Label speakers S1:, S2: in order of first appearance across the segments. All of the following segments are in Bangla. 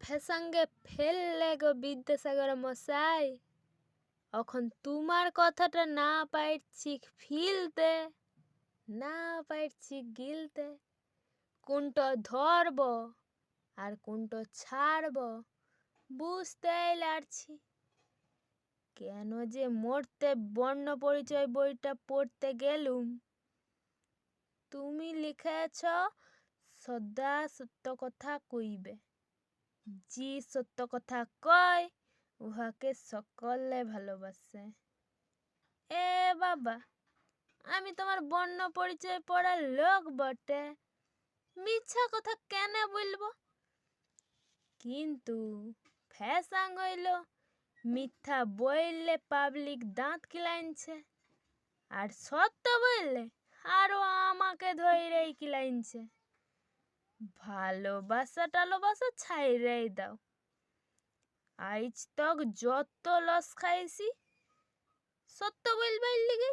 S1: ফেসাঙ্গে ফেললে গো বিদ্যাসাগর মশাই। এখন তোমার কথাটা না পারছি ফিলতে, না পারছি গিলতে। কোনটা ধরব আর কোনটা ছাড়ব বুঝতেই লারছি কেন যে মরতে বর্ণ পরিচয় বইটা পড়তে গেলুম। তুমি লিখেছ, সদা সত্য কথা কইবে। জি সত্য কথা কয়, উহাকে সকলে ভালোবাসে এ বাবা, আমি তোমার বর্ণ পরিচয় পড়ার লোক বটে। মিথ্যা কথা কেন বলব? কিন্তু ফ্যাশাং হইল, মিথ্যা বললে পাবলিক দাঁত কিলাইনছে আর সত্য বললে আরও আমাকে ধৈরেই কিলাইনছে ভালোবাসা টালোবাসা ছাইরেই দাও। আইজ তক যত লস খাইছি, সত্য বলবার লিগে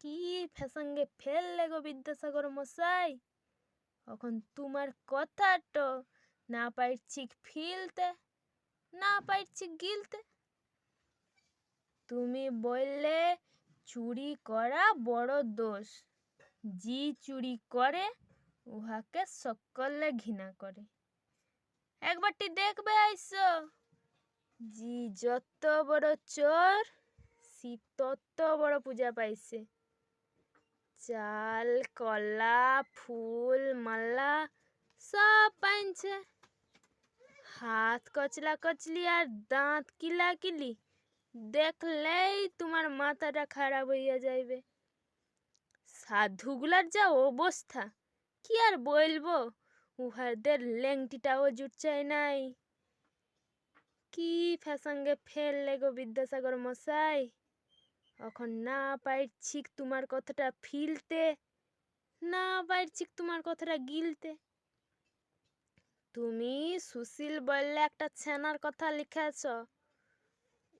S1: কি ফ্যাসঙ্গে ফেললে গো বিদ্যাসাগর মশাই? এখন তোমার কথাটা না পারছি ফিলতে, না পারছি গিলতে। তুমি বললে চুরি করা বড় দোষ, জি চুরি করে উহাকে সকলে ঘৃণা করে। একবারটি দেখবে আইসো। জি, যত বড় চোর, সি তত বড় পূজা পাইছে। চাল, কলা, ফুল, মালা সব পাইছে হাত কচলা কচলি আর দাঁত কিলা কিলি, দেখলেই তোমার মাথাটা খারাপ হইয়া যাইবে। সাধুগুলার যা অবস্থা। কি আর বলব? উহাদের লেংটিটাও জুটচাই নাই। কি ফ্যাসঙ্গে ফেললে গো বিদ্যাসাগর মশাই? এখন না পারছি তোমার কথাটা ফিলতে, না পারছি তোমার কথাটা গিলতে। তুমি সুশীল বললে একটা ছেনার কথা লিখেছ।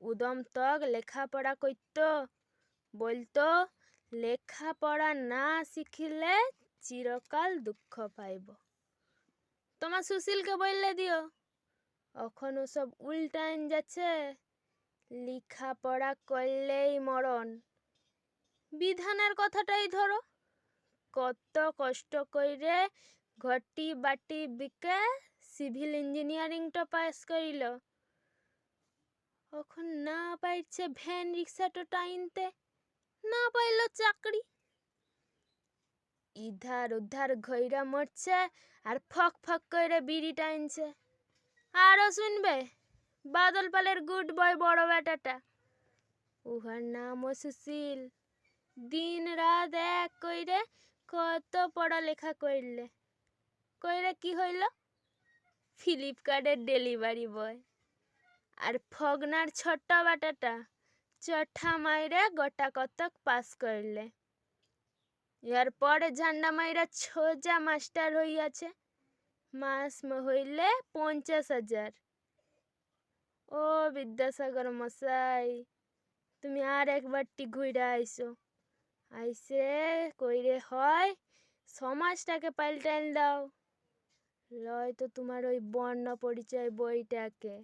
S1: উদম তক লেখাপড়া করত বলতো, লেখাপড়া না শিখিলে চিরকাল দুঃখ পাইব। তোমার সুশীলকে বললে দিও। এখন সব উল্টাইন যাচ্ছে। লেখাপড়া করলেই মরণ। বিধানের কথাটাই ধরো। কত কষ্ট কইরে ঘটি বাটি বিকে সিভিল ইঞ্জিনিয়ারিংটা পাস করিল। এখন না পাইছে ভ্যান রিক্সাটা টাইনতে, না পাইল চাকরি। ইধার উধার ঘইরা মরছে আর ফক ফক করে বিড়ি টাইনছে আরও শুনবে? বাদল পালের গুড বয় বড় বেটাটা উহার নামও সুশীল। দিন রাত এক কইরে কত পড়ালেখা করলে কইরে কি হইল? ফ্লিপকার্টের ডেলিভারি বয়। আর ফগনার ছোট্ট বাটাটা চঠা মাইরে গোটা কতক পাস করলে এর পরে ঝান্ডা মাইরা ছোজা মাস্টার হইয়াছে। মাস হইলে পঞ্চাশ হাজার। ও বিদ্যাসাগর মশাই, তুমি আর একবারটি ঘুরে আইসো। আইসে কইরে হয়, সমাজটাকে পাল্টাইল দাও। লয় তো তোমার ওই বর্ণ পরিচয় বইটাকে।